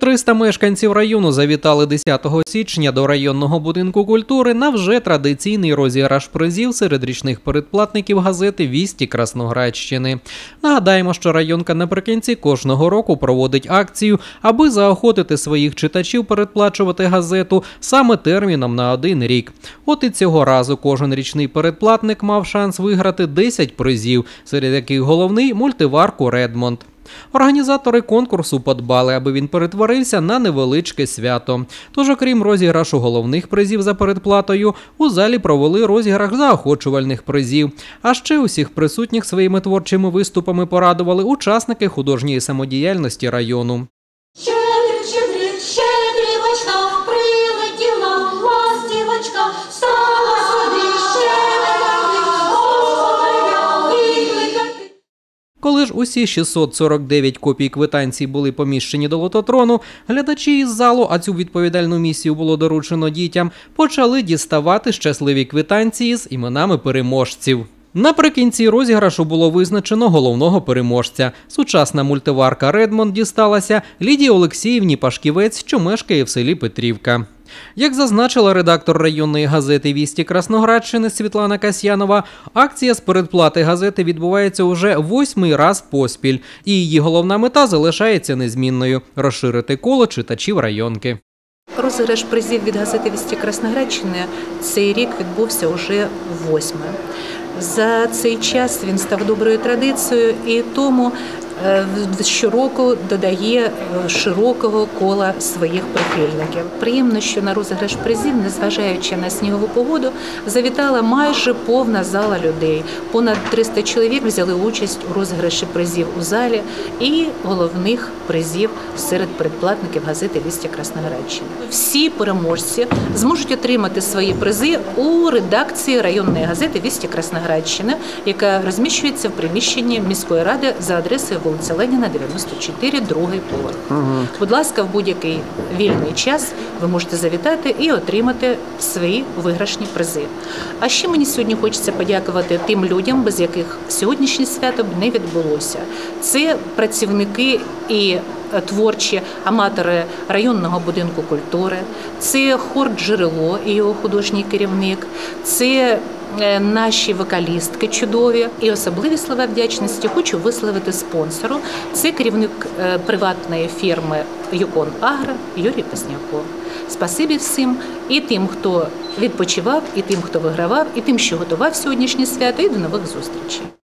300 мешканців району завітали 10 січня до районного будинку культури на вже традиційний розіграш призів серед річних передплатників газети Вісті Красноградщини. Нагадаємо, що районка наприкінці кожного року проводить акцію, аби заохотити своїх читачів передплачувати газету саме терміном на один рік. От і цього разу кожен річний передплатник мав шанс виграти 10 призів, серед яких головний мультиварку Редмонд. Організатори конкурсу подбали, аби він перетворився на невеличке свято. Тож, окрім розіграшу головних призів за передплатою, у залі провели розіграш заохочувальних призів. А ще усіх присутніх своїми творчими виступами порадували учасники художньої самодіяльності району. Коли ж усі 649 копій квитанцій були поміщені до лототрону, глядачі із залу, а цю відповідальну місію було доручено дітям, почали діставати щасливі квитанції з іменами переможців. Наприкінці розіграшу було визначено головного переможця. Сучасна мультиварка Редмонд дісталася Лідії Олексіївні Пашківець, що мешкає в селі Петрівка. Як зазначила редактор районної газети Вісті Красноградщини Світлана Касьянова, акція з передплати газети відбувається уже восьмий раз поспіль, і її головна мета залишається незмінною розширити коло читачів районки. Розіграш призів від газети Вісті Красноградщини цей рік відбувся уже восьме. За цей час він став доброю традицією і тому щороку додає е, широкого кола своїх прихильників. Приємно, що на розіграш призів, незважаючи на снігову погоду, завітала майже повна зала людей. Понад 300 чоловік взяли участь у розіграші призів у залі і головних призів серед передплатників газети Вісті Красноградщини. Всі переможці зможуть отримати свої призи у редакції районної газети Вісті Красноградщини, яка розміщується в приміщенні міської ради за адресою вулиця Леніна, 94, другий поверх. Будь ласка, в будь-який вільний час ви можете завітати і отримати свої виграшні призи. А ще мені сьогодні хочеться подякувати тим людям, без яких сьогоднішнє свято б не відбулося. Це працівники і е, творчі аматори районного будинку культури, це хор джерело і його художній керівник, це наші вокалістки чудові і особливі слова вдячності хочу висловити спонсору. Це керівник е, приватної фірми Юкон Агро Юрій Пасняков. Спасибі всім і тим, хто відпочивав, і тим, хто вигравав, і тим, що готував сьогоднішнє свято, і до нових зустрічей.